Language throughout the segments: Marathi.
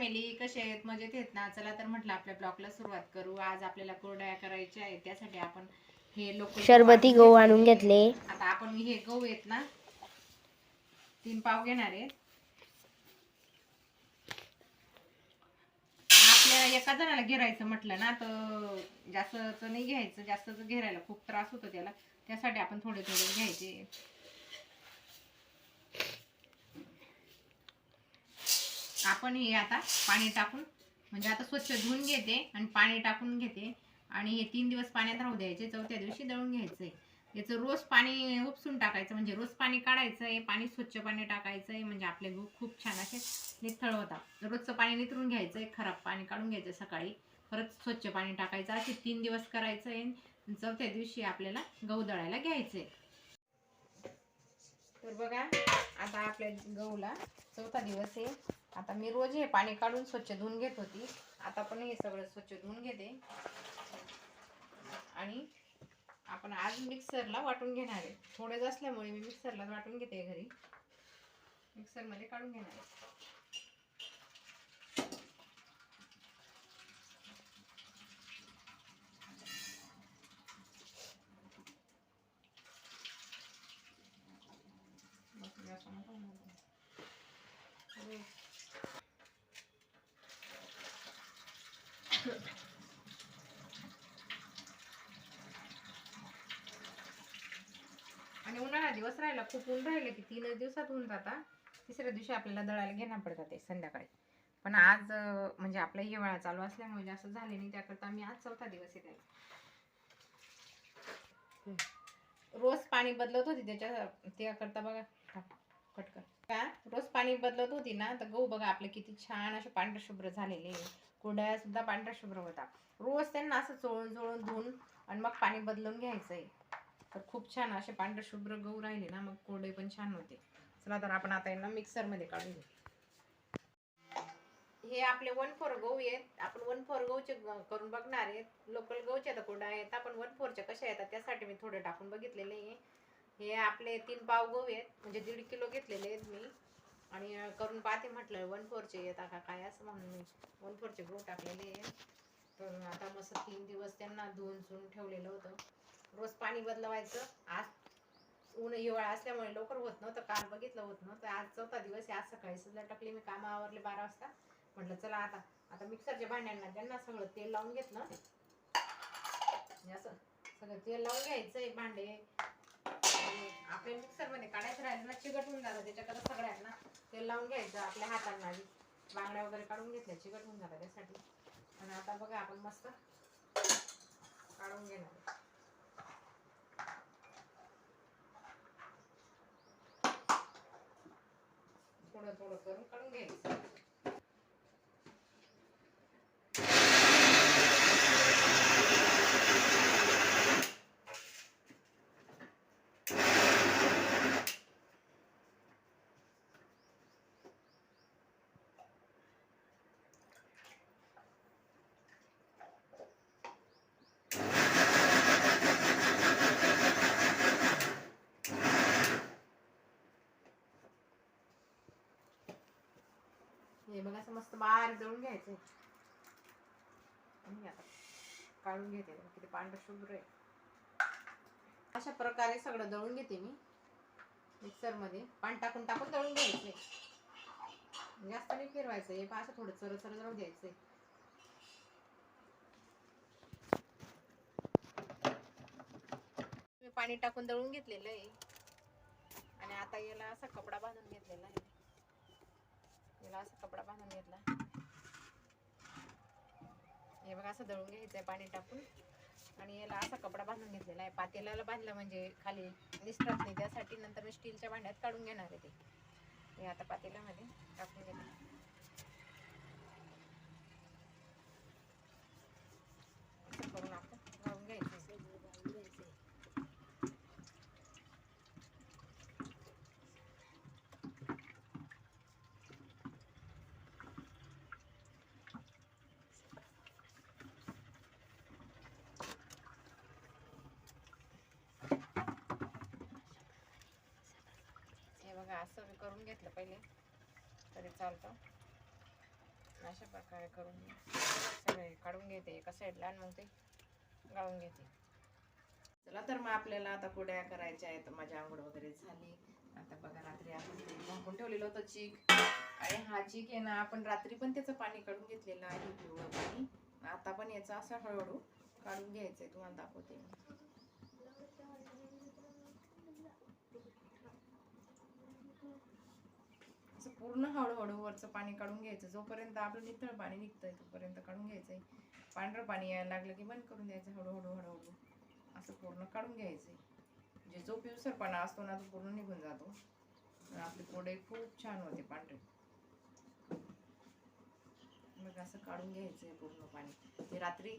फॅमिली कसे आहेत मजेत आहेत ना? चला तर म्हटलं आपल्या ब्लॉगला सुरुवात करू. आज आपल्याला कुरड्या करायच्या आहेत त्यासाठी आपण हे लोक शरबती गहू आणून घेतले. आता आपण हे गहू आहेत ना तीन पाव घेणार आहेत. आपल्या एका जणाला घेरायचं म्हटलं ना तर जास्तच नाही घ्यायचं जास्तच घेरायला खूप त्रास होतो त्याला. त्यासाठी आपण थोडे थोडे घ्यायचे. आपण हे आता पाणी टाकून म्हणजे आता स्वच्छ धुवून घेते आणि पाणी टाकून घेते. आणि हे तीन दिवस पाण्यात राहू द्यायचे चौथ्या दिवशी दळून घ्यायचंय याचं रोज पाणी उपसून टाकायचं म्हणजे रोज पाणी काढायचं आहे पाणी स्वच्छ पाणी टाकायचं आहे म्हणजे आपले गहू खूप छान असे निथळ होतात. रोजचं पाणी नितरून घ्यायचं आहे खराब पाणी काढून घ्यायचं सकाळी. परत स्वच्छ पाणी टाकायचं असे तीन दिवस करायचं आहे. चौथ्या दिवशी आपल्याला गहू दळायला घ्यायचं. आहे तर बघा आता आपल्या गहूला चौथा दिवस आहे. आता मी रोज हे पाणी काढून स्वच्छ धुवून घेत होती. आता पण हे सगळं स्वच्छ धुवून घेते. आणि आपण आज मिक्सरला वाटून घेणार आहे. थोडेच असल्यामुळे मी मिक्सरला वाटून घेते घरी. मिक्सरमध्ये काढून घेणार आहे. आणि उन्हाळा दिवस राहिला खूप ऊन राहिले की तीनच दिवसात होऊन जाता. तिसऱ्या दिवशी आपल्याला दळायला घेणं पडतं ते संध्याकाळी. पण आज म्हणजे आपला हिवाळा चालू असल्यामुळे जास्त झाले नाही त्याकरता मी आज चौथा दिवस त्याला रोज पाणी बदलत होती त्याच्या त्याकरता बघा हा, कट कर. का? रोज पाणी बदलत होती ना तर गहू बघा आपले किती छान असे पांढरे शुभ्र झालेले कुरड्या सुद्धा पांढऱ्या शुभ्र होता. रोज त्यांना असं चोळून चोळून धुवून आणि मग पाणी बदलून घ्यायचंय. तर खूप छान असे पांढरे शुभ्र गहू राहिले ना मग कोरडे पण छान होते. चला तर आपण आता यांना मिक्सरमध्ये काढून घेऊ. हे आपले वन फोर गहू आहेत. आपण वन फोर गहूचे करून बघणार आहेत. लोकल गहूचे आता कोरडा आहेत. आपण वन फोरच्या कशा येतात त्यासाठी मी थोडे टाकून बघितलेले आहे. हे आपले तीन पाव गहू आहेत. म्हणजे दीड किलो घेतलेले आहेत मी. आणि करून पाहते म्हटलं वन फोरचे येता का काय असं म्हणून मी वन फोरचे गहू टाकलेले आहे तर आता मस्त तीन दिवस त्यांना धुवून चुन ठेवलेलं होतं. रोज पाणी बदलवायचं. आज ऊन हिवाळा असल्यामुळे लवकर होत नव्हतं. काल बघितलं होत नव्हतं. आज चौथा दिवस आहे. आज सकाळी सुद्धा टाकली मी. कामं आवरले बारा वाजता. म्हटलं चला आता आता मिक्सरच्या भांड्यांना त्यांना सगळं तेल लावून घेतलं. असं सगळं तेल लावून घ्यायचं भांडे आपल्या मिक्सरमध्ये काढायचं राहिलं ना चिकट होऊन जातं. त्याच्याकडे सगळ्यांना तेल लावून घ्यायचं आपल्या हातांना आधी. बांगड्या वगैरे काढून घेतल्या चिकट होऊन जातं त्यासाठी. आणि आता बघा आपण मस्त काढून घेणार थोडं थोडं करून काढून घ्यायचं हे बघा असं मस्त बार दळून घ्यायचं आणि आता काढून घेते किती पांढरं शुभ्र आहे. अशा प्रकारे सगळं दळून घेते मी मिक्सरमध्ये पाणी टाकून टाकून दळून घ्यायचंय. जास्त नाही फिरवायचं हे असं थोडं चर चर दळून घ्यायचंय पाणी टाकून दळून घेतलेलं आहे. आणि आता याला असा कपडा बांधून घेतलेला आहे. याला असा कपडा बांधून घेतला. हे बघा असं दळून घ्यायचंय पाणी टाकून. आणि याला असा कपडा बांधून घेतलेला आहे. पातेल्याला बांधलं म्हणजे खाली निसतात नाही. त्यासाठी नंतर मी स्टीलच्या भांड्यात काढून घेणार आहे ते. हे आता पातेल्यामध्ये टाकून घेते असं करून आपण गाळून घ्यायचं हे बघा असं मी करून घेतलं पहिले. तरी चालतं. अशा प्रकारे करून सगळे काढून घेते. एका साईडला आणि मग ते गाळून घेते. चला तर मग आपल्याला आता कुड्या करायच्या आहेत. माझी आंघोळ वगैरे झाली. आता बघा रात्री आपण ते झाकून ठेवलेलं होतं चीक. आणि हा चीक आहे ना आपण रात्री पण त्याचं पाणी काढून घेतलेलं आहे पिवळं पाणी. आता पण याचं असं हळूहळू काढून घ्यायचं आहे तुम्हाला दाखवते असं पूर्ण हळूहळू वरचं पाणी काढून घ्यायचं. जोपर्यंत आपलं नितळ पाणी निघतंय तोपर्यंत काढून घ्यायचंय. पांढरं पाणी यायला लागलं की बंद करून द्यायचं हळूहळू हळूहळू. असं पूर्ण काढून घ्यायचंय. म्हणजे जो पिवसरपणा असतो ना तो पूर्ण निघून जातो. आपले कोडे खूप छान होते पांढरे. मग असं काढून घ्यायचंय पूर्ण पाणी. हे रात्री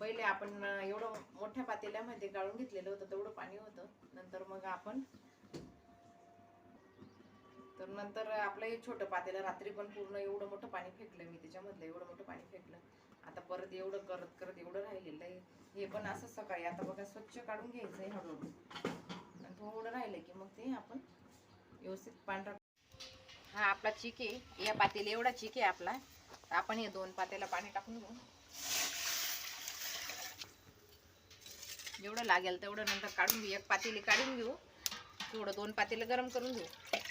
पहिले आपण एवढं मोठ्या पातेल्यामध्ये गाळून घेतलेलं होतं तेवढं पाणी होतं. नंतर मग आपण तर नंतर आपलं हे छोटं पातेलं रात्री पण पूर्ण एवढं मोठं पाणी फेकलं मी त्याच्यामधलं एवढं मोठं पाणी फेकलं. आता परत एवढं करत करत एवढं राहिलेलं आहे. हे पण असं सकाळी आता बघा स्वच्छ काढून घ्यायचं आहे हळूहळू. आणि थोडं राहिलं की मग ते आपण व्यवस्थित पांढरा हा आपला चिक आहे. या पातेला एवढा चिक आहे आपला. तर आपण हे दोन पातेला पाणी टाकून घेऊ. जेवढं लागेल तेवढं नंतर काढून घेऊ. एक पातेली काढून घेऊ. थोडं दोन पातेलं गरम करून घेऊ.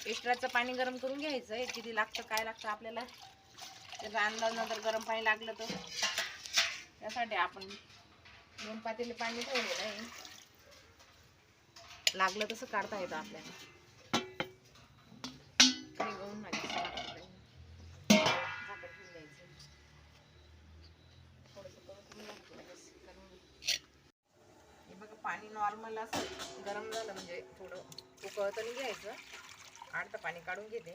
एक्स्ट्राचं पाणी गरम करून घ्यायचं आहे. किती लागतं काय लागतं आपल्याला? त्याचा अंदाज नंतर गरम पाणी लागलं तर. त्यासाठी आपण दोन पातेले पाणी ठेवलेलं आहे लागलं तसं काढता येतं आपल्याला. काही हे बघा पाणी नॉर्मल असं गरम झालं म्हणजे थोडं उकळतं नाही घ्यायचं. अर्धं पाणी काढून घेते.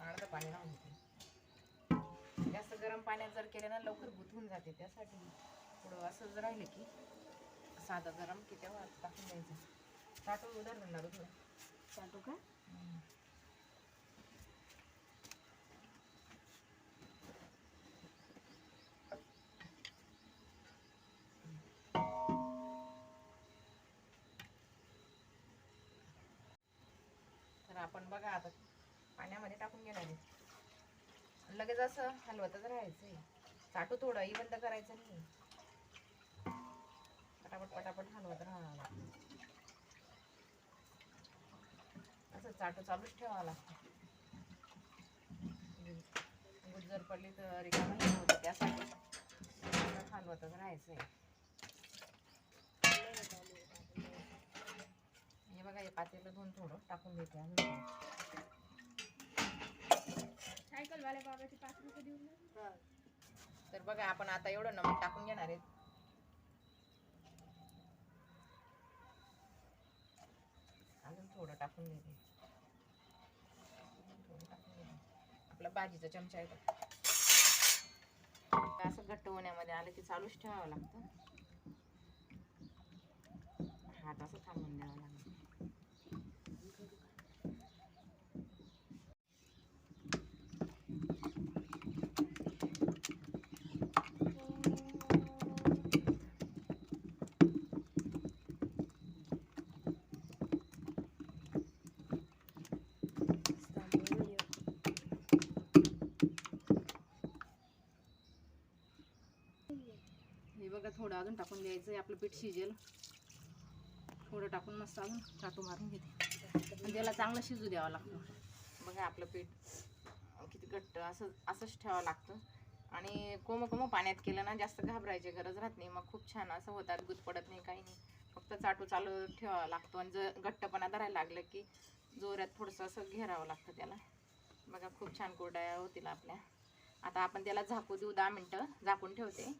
अर्धं पाणी राहून घेते. जास्त गरम पाण्यात जर केलं ना लवकर गुंतून जाते. त्यासाठी थोडं असं जर राहिलं की साधं गरम की तेव्हा टाकून द्यायचं. टाकून उदाहरण लागू थोडं का? आपण बघा आता. पाण्यामध्ये टाकून घेणार आहे. लगेच असं हलवतच राहायचंय. साठू थोडं बंद करायचं नाही. पटापट पटापट हलवत राहावं असं चाटू चालूच ठेवावं लागतं. गुजर पडली तर रिकामा त्यासाठी हलवतच राहायचंय. आहे बघा हे पातेलं धुवून थोडं टाकून देते अजून थोडं. सायकल वाल्या बाबाची पाच रुपये देऊन तर बघा आपण आता एवढं नमक टाकून घेणार आहेत अजून थोडं टाकून देते थोडं टाकून देते. आपला भाजीचा चमचा आहे तो. असं घट्ट होण्यामध्ये आलं की चालूच ठेवावं लागतं हात असं थांबून द्यावं लागतं अजून टाकून द्यायचं आहे आपलं पीठ शिजेल. थोडं टाकून मस्त अजून चाटू मारून घेते. आणि त्याला चांगलं शिजू द्यावं लागतं. बघा आपलं पीठ. किती घट्ट असं असंच ठेवावं लागतं. आणि कोम कोम पाण्यात केलं ना जास्त घाबरायची गरज राहत नाही. मग खूप छान असं होतात गुद पडत नाही काही नाही. फक्त चाटू चालू ठेवावा लागतो. आणि जर घट्टपणा धरायला लागलं की जोरात थोडंसं असं घेरावं लागतं त्याला. बघा खूप छान कोरड्या होतील आपल्या. आता आपण त्याला झाकू देऊ दहा मिनटं. झाकून ठेवते.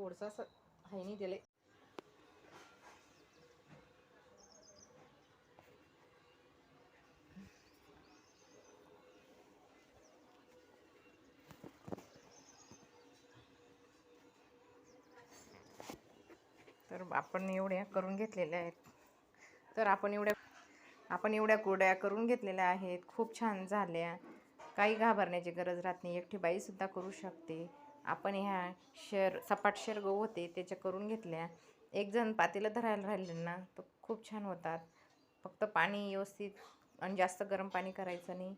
थोडंसं असं आहे नाही त्याला तर आपण एवढ्या करून घेतलेल्या आहेत. तर आपण एवढ्या आपण एवढ्या कुरड्या करून घेतलेल्या आहेत. खूप छान झाल्या. काही घाबरण्याची गरज राहत नाही. एकटी बाईसुद्धा करू शकते. आपण ह्या शेर सपाट शेर गहू होते त्याच्या करून घेतल्या. एक जण पातेलं धरायला राहिले ना तर खूप छान होतात. फक्त पाणी व्यवस्थित आणि जास्त गरम पाणी करायचं नाही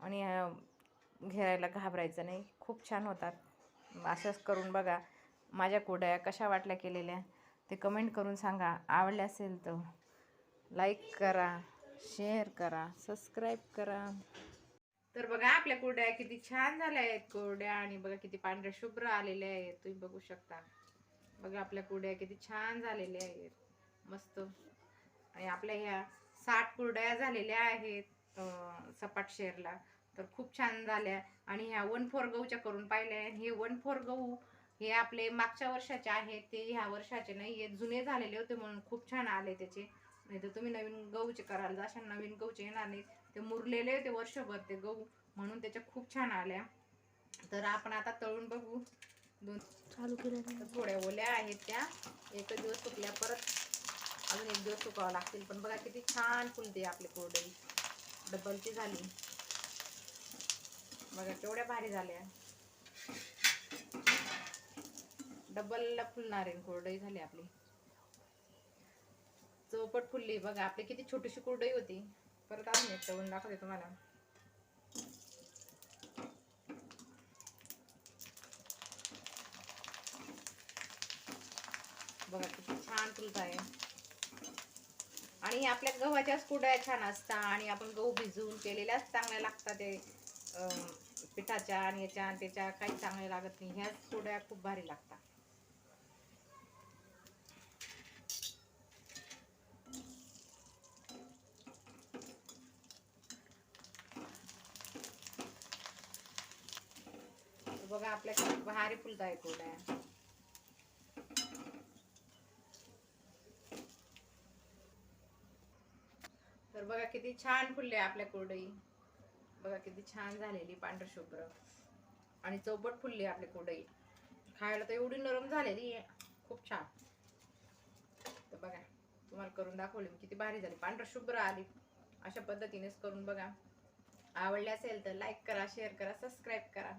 आणि घेरायला घ्यायला घाबरायचं नाही. खूप छान होतात. असंच करून बघा. माझ्या कुड्या कशा वाटल्या केलेल्या ते कमेंट करून सांगा. आवडल्या असेल तर लाईक करा शेअर करा सबस्क्राईब करा. तर बघा आपल्या कुरड्या किती छान झाल्या आहेत कुरड्या आणि बघा किती पांढऱ्या शुभ्र आलेल्या आहेत. तुम्ही बघू शकता. बघा आपल्या कुरड्या किती छान झालेल्या आहेत. मस्त. आणि आपल्या ह्या साठ कुरड्या झालेल्या आहेत सपाट शेरला. तर खूप छान झाल्या. आणि ह्या वन फोर गहूच्या करून पाहिल्या हे वन फोर गहू हे आपले मागच्या वर्षाचे आहेत. ते ह्या वर्षाचे नाही आहेत जुने झालेले होते म्हणून खूप छान आले त्याचे. नाही तर तुम्ही नवीन गहूचे कराल अशा नवीन गहूचे येणार नाही ते मुरलेले होते वर्षभर ते गहू म्हणून त्याच्या खूप छान आल्या. तर आपण आता तळून बघू. दोन चालू केलं तर थोड्या ओल्या आहेत त्या. एकच दिवस सुकल्या परत अजून एक दिवस सुकावं लागतील. पण बघा किती छान फुलते आपली कोरडई डबलची झाली. बघा केवढ्या भारी झाल्या. डबलला फुलणार आहे कोरडई झाली आपली. चौपट फुलली. बघा आपली किती छोटीशी कोरडई होती. परत अजून एक तळून दाखवते तुम्हाला. बघा किती छान तुलत आहे. आणि आपल्या गव्हाच्याच कुड्या छान असतात आणि आपण गहू भिजवून केलेल्याच चांगल्या लागतात ते पिठाच्या आणि याच्या आणि त्याच्या काही चांगल्या लागत नाही. ह्याच कुड्या खूप भारी लागतात. आपल्याकडे आपल्या भारी फुलत आहे? तर बघा किती छान फुलले आपल्या कुरडई. बघा किती छान झालेली पांढर शुभ्र. आणि चौपट फुलली आपली कोरडई. खायला तर एवढी नरम झालेली खूप छान. तर बघा तुम्हाला करून दाखवली किती भारी झाली. पांढर शुभ्र आली. अशा पद्धतीनेच करून बघा. आवडले असेल तर लाईक करा शेअर करा सबस्क्राईब करा.